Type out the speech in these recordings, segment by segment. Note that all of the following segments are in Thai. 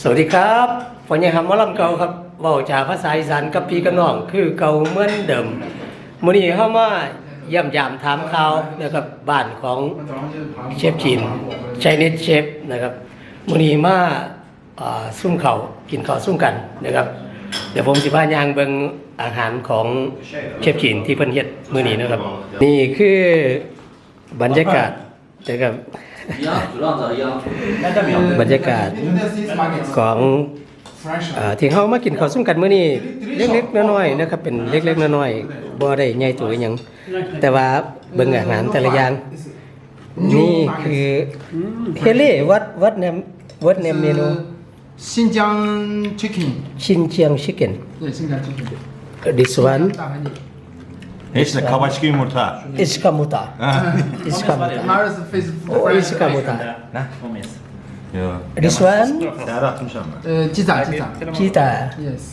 สวัสดีครับพ่อใหญ่คำว่าลำเก่าครับเว้าจากภาษาอีสานกับพี่กับน้องคือเก่าเหมือนเดิมมื้อนี้เฮามาเยี่ยมยามถามข่าวนะครับบ้านของเชฟจีนไชนิดเชฟนะครับมื้อนี้มาอ่าซุ่มเขาวกินข้าวซุ่มกันนะครับ เดี๋ยวผมสิพายางเบิงอาหารของเชฟจีนที่เพิ่นเฮ็ดมื้อนี้นะครับ นี่คือบรรยากาศ เจอกับบรรยากาศของที่เขามากินข้าวซุ้มกันเมื่อนี้เล็กๆน้อยๆนะครับเป็นเล็กๆน้อยๆบ่ได้ใหญ่ตัอย่างแต่ว่าเบื้องหลังแต่ละอย่างนี่คือเฮลี่วัดวัดเนมวัดเนมเมนูชินเจียงชิคเก้นชินเจียงชิคเก้น this one 大盘鸡 İşte kabaçki yumurta. iskamuta Ha. iskamuta Mars face o iskamuta Yo. this one Değer atmış ama. 呃，鸡仔，鸡仔 cheetah ，yes，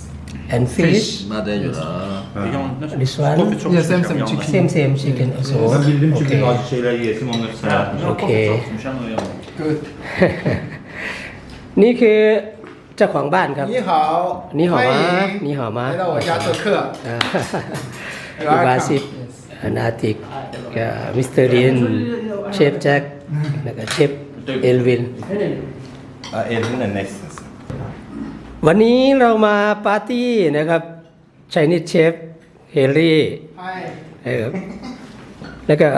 and fish 那得有了。 this one yes, same same chicken， same same chicken also Ben bildim çünkü okay bazı şeyler yetim onları sayarmış. okay good， นี่คือเจ้าของบ้านครับ 你好，你好吗欢迎你好吗来到我家做客 อ่า You อี are วาซิฟ welcome. นาติกมิสเตอร์ดินเชฟแจ็คแล้วก็เชฟเอลวิน Ha, Elvin'le nesin sen? วันนี้เรามาปาร์ตี้นะครับช i นิ e เชฟเฮลี่ Hi，แล้วก็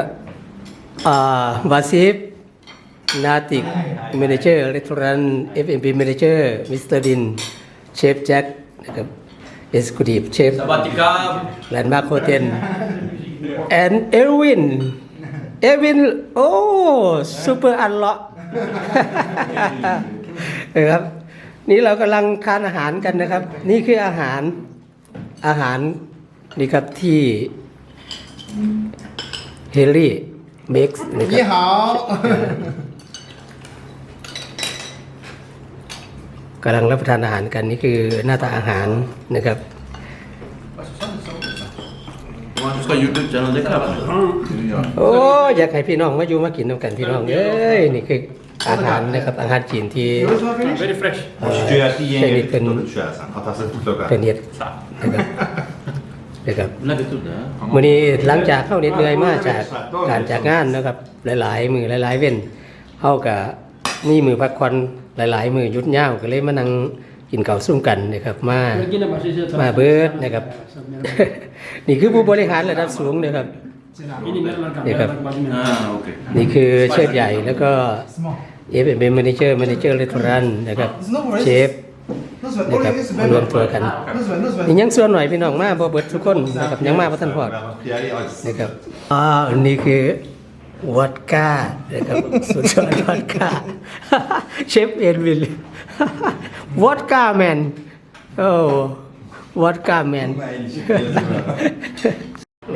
อ่าวาซิฟนาติกเมนเจอร์รีสอร์ท F&B เมนเจอร์มิสเตอร์ดินเชฟแจ็คนะครับ เอ็กซ์คิวทีฟเชฟสวัสดีครับแลนด์มาร์คโฮเทล and Erwin Erwin โอ้ super unlock เออครับ นี่เรากำลังทานอาหารกันนะครับ นี่คืออาหารอาหารนี่ครับที่เฮลี่เม็กซ์นะค你รับ好，กำลังรับประทานอาหารกันนี่คือหน้าตาอาหารนะครับ ก็อยู่ด้วยจังเลยครับโอ้อยากให้พี่น้องมาอยู่มากินน้ำกันพี่น้องเอ้ยนี่คืออาหารนะครับอาหารจีนที่เป็นเป็นเป็นเห็ดนะครับนะครับวันนี้หลังจากเข้าเหน็ดเหนื่อยมากจากการจากงานนะครับ หลาย ๆ มือหลาย ๆ เว้นเข้ากับนี่มือพักควันหลาย ๆ มือยุดยาวก็เลยมานั่ง กินข้าวซุ่มกันนะครับมามาเบิดนะครับ นี่คือผู้บริหารระดับสูงนะครับนี่ครับอ่าโอเคนี่คือเชฟใหญ่แล้วก็เอฟเป็นแมเนเจอร์แมเนเจอร์รีสอร์ทนะครับเชฟนะครับมารวมตัวกันนี่ยังส่วนหน่อยพี่น้องมาบ่เบิดทุกคนนะครับยังมาบ่ทันพอด Kıyari acısı. นะครับอ่าอันนี้คือ วอดก้านะครับสุดยอดวอดก้าเชฟเอ็นวิลวอดก้าแมนโอ้วอดก้าแมน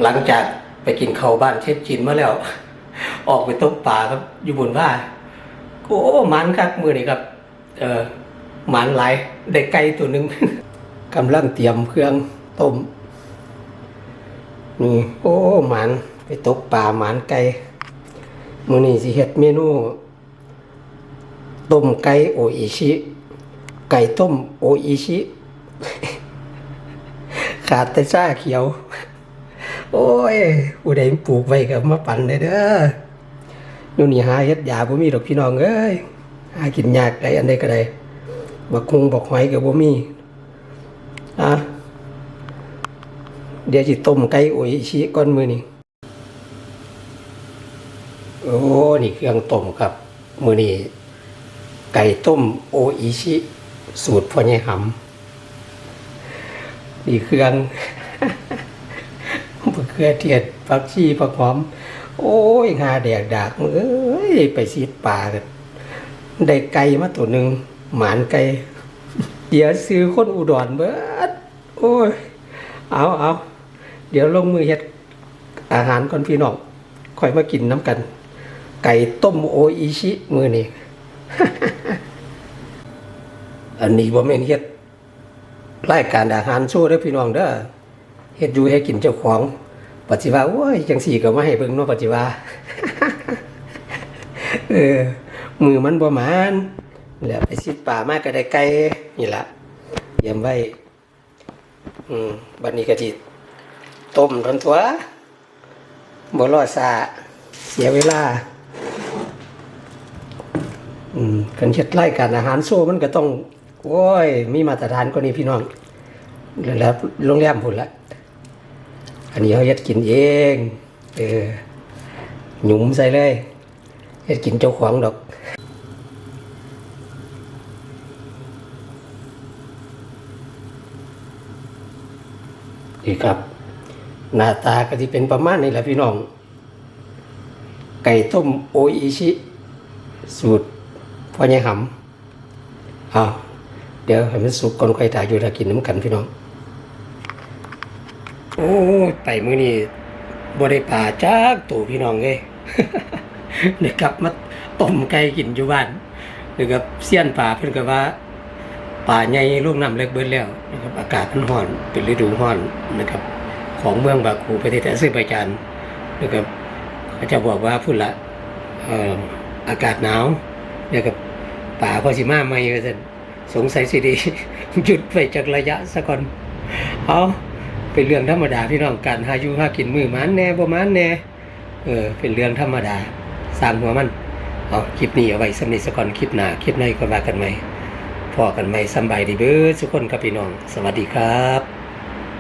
หลังจากไปกินข้าวบ้านเชฟจีนมาแล้ว ออกไปตกป่าครับอยู่บนว่าโอ้มันครับมือนี่ครับเออหมันหลายได้ไก่ตัวหนึ่งกำลังเตรียมเครื่องต้มนี่โอ้หมันไปตกป่าหมันไก่ มื้อนี้สิเฮ็ดเมนู ต้มไก่โออิชิ ไก่ต้มโออิชิ ขาดแต่ซ่าเขียว โอ้ยผู้ใดปลูกไว้ก็มาปั่นได้เด้อนู่นนี่หาเฮ็ดยาบ่มีดอกพี่น้องเอ้ยหากินยากได้อันใดก็ได้บักคงบักหอยก็บ่มีอะเดี๋ยวสิต้มไก่โออิชิก่อนมื้อนี้ โอ้ นี่เครื่องต้มครับ มือนี้ไก่ต้มโออิชิ สูตรพ่อใหญ่หำนี่เครื่องมะเขือเทียดผักชีผักหอม โอ้ยหาแดกดากมึงเอ้ย ไปซีดป่ากันได้ไก่มาตัวหนึ่งหมานไก่เดี๋ยวซื้อคนอุดรเบิดโอ้ย เอาเอาเดี๋ยวลงมือเฮ็ดอาหารก่อนพี่น้องค่อยมากินน้ำกัน ไก่ต้มโออิชิมือนี่อันนี้บ่แม่นเฮ็ดรายการอาหารโชว์เด้อพี่น้องเด้อเฮ็ดอยู่ให้กินเจ้าของปัจจิวาโอ้ยจังสี่ก็มาให้เบิ่งเนาะปัจจิวาเออมือมันบ่มานแล้วไปสิป่ามากก็ได้ไก่นี่ละเยี่ยมไว้อืมบัดนี้ก็จิต้มทนตัวบ่รอซาเสียเวลา กันเฮ็ดรายการอาหารโซ่มันก็ต้อง โอ้ย มีมาตรฐานกว่านี้พี่น้องแล้วโรงแรมพุ่นละอันนี้เขาเฮ็ดกินเอง เออ หยุมใส่เลยเฮ็ดกินเจ้าของดอกนี่ครับ หน้าตาก็ที่เป็นประมาณนี้แหละพี่น้อง ไก่ต้มโออิชิ สูตร พ่อใหญ่หำอ้าวเดี๋ยวให้มันสุกก่อนค่อยถ่ายอยู่ถ้ากินน้ำกันพี่น้อง โอ้ยไปมื้อนี้บ่ได้ป่าจักตัวพี่น้องเอ้ยเดี๋ยวกลับมาต้มไก่กินอยู่บ้านเดี๋ยวกับเสี้ยนป่าเพิ่นก็ว่าป่าใหญ่ลูกน้ำเล็กเบิดแล้วนะครับอากาศมันร้อนเป็นฤดูร้อนนะครับ ของเมืองบาคูประเทศอาเซอร์ไบจานนะครับเขาจะบอกว่าพุ่นละเอ่ออากาศหนาวนะครับ ป่าพอสิมาใหม่ก็จะสงสัยสิดีหยุดไปจากระยะซะก่อน เอาเป็นเรื่องธรรมดาพี่น้องการหายู่หากินมือมันแน่บ่มันแน่เออเป็นเรื่องธรรมดาสร้างหัวมันเอาคลิปนี้เอาไว้สำนิสก่อนคลิปหน้าคลิปในก็ว่ากันใหม่พอกันใหมสบายดีเบ้อทุกคนครับพี่น้อง สวัสดีครับ